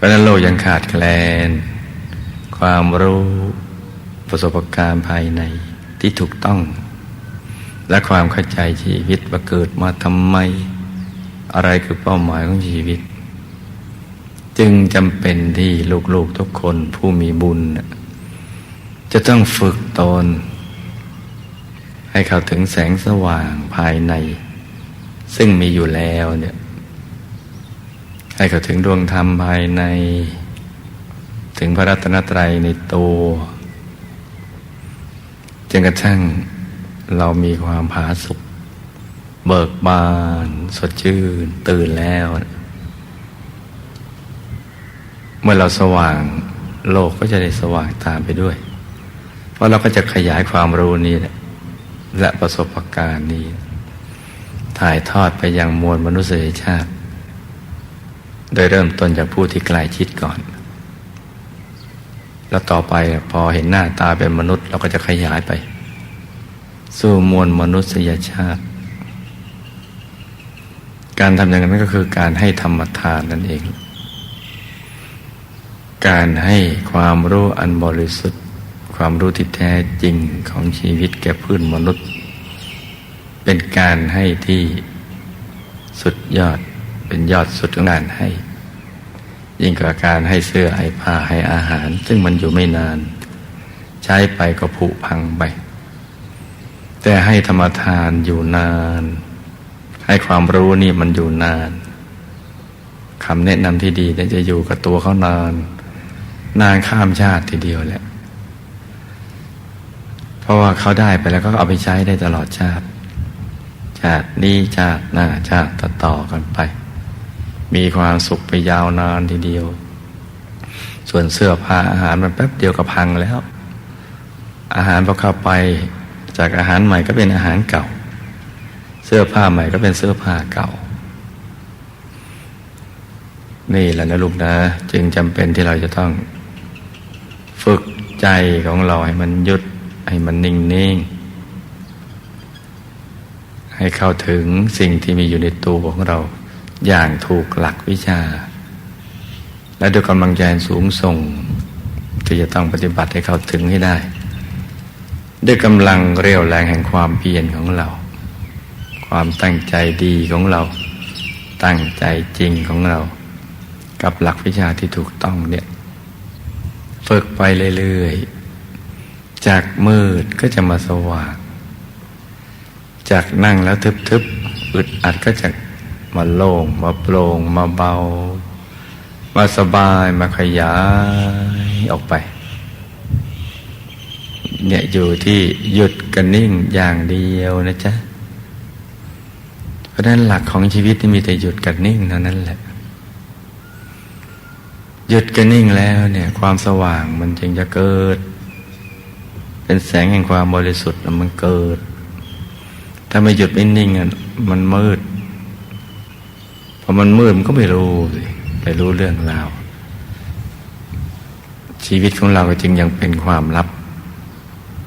เพราะฉะนั้นโลกยังขาดแคลน ความรู้ประสบการณ์ภายในที่ถูกต้อง และความเข้าใจชีวิตว่าเกิดมาทำไม อะไรคือเป้าหมายของชีวิต จึงจำเป็นที่ลูกๆทุกคนผู้มีบุญ จะต้องฝึกตน ให้เข้าถึงแสงสว่างภายใน ซึ่งมีอยู่แล้วเนี่ย ให้เขาถึงดวงธรรมภายใน ถึงพระรัตนตรัยในตัวจนกระทั่งเรามีความผาสุกเบิกบาน สดชื่น ตื่นแล้ว เมื่อเราสว่างโลกก็จะได้สว่างตามไปด้วย เพราะเราก็จะขยายความรู้นี้และประสบการณ์นี้ ถ่ายทอดไปยังมวลมนุษยชาติ โดยเริ่มต้นจากผู้ที่ใกล้ชิดก่อน แล้วต่อไปพอเห็นหน้าตาเป็นมนุษย์เราก็จะขยายไป สู่มวลมนุษยชาติ การทำอย่างนั้นก็คือการให้ธรรมทานนั่นเอง การให้ความรู้อันบริสุทธิ์ ความรู้ที่แท้จริงของชีวิตแก่พื้นมนุษย์ เป็นการให้ที่สุดยอด เป็นยอดสุดของการให้ ยิ่งกว่าการให้เสื้อให้ผ้าให้อาหาร ซึ่งมันอยู่ไม่นาน ใช้ไปก็ผุพังไป แต่ให้ธรรมทานอยู่นาน ให้ความรู้นี่มันอยู่นานคำแนะนำที่ดีนี่ยจะอยู่กับตัวเขานาน นานข้ามชาติทีเดียวแหละ เพราะว่าเขาได้ไปแล้วก็เอาไปใช้ได้ตลอดชาติ ชาตินี้ชาติหน้าชาติต่อๆกันไป มีความสุขไปยาวนานทีเดียว ส่วนเสื้อผ้าอาหารมันแป๊บเดียวก็พังแล้ว อาหารพอเข้าไปจากอาหารใหม่ก็เป็นอาหารเก่า เสื้อผ้าใหม่ก็เป็นเสื้อผ้าเก่า นี่แหละนะลูกนะ จึงจำเป็นที่เราจะต้อง ฝึกใจของเราให้มันหยุดให้มันนิ่งนิ่งให้เข้าถึงสิ่งที่มีอยู่ในตัวของเรา อย่างถูกหลักวิชา และด้วยกำลังใจสูงส่ง ที่จะต้องปฏิบัติให้เขาถึงให้ได้ ด้วยกำลังเรียวแรงแห่งความเพียรของเรา ความตั้งใจดีของเรา ตั้งใจจริงของเรา กับหลักวิชาที่ถูกต้องเนี่ยฝึกไปเรื่อยๆ จากมืดก็จะมาสว่าง จากนั่งแล้วทึบๆอึดอัดก็จะ มาโล่งมาโปร่งมาเบา มาสบายมาขยายออกไป เนี่ยอยู่ที่หยุดกันนิ่งอย่างเดียวนะจ๊ะ เพราะนั้นหลักของชีวิตที่มีแต่หยุดกันนิ่งเท่านั้นแหละ หยุดกันนิ่งแล้วเนี่ย ความสว่างมันจึงจะเกิด เป็นแสงแห่งความบริสุทธิ์มันเกิด ถ้าไม่หยุดไม่นิ่งอะมันมืด อมันมืดมันก็ไม่รู้สิไม่รู้เรื่องราว ชีวิตของเราก็จึงยังเป็นความลับ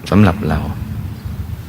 สำหรับเรา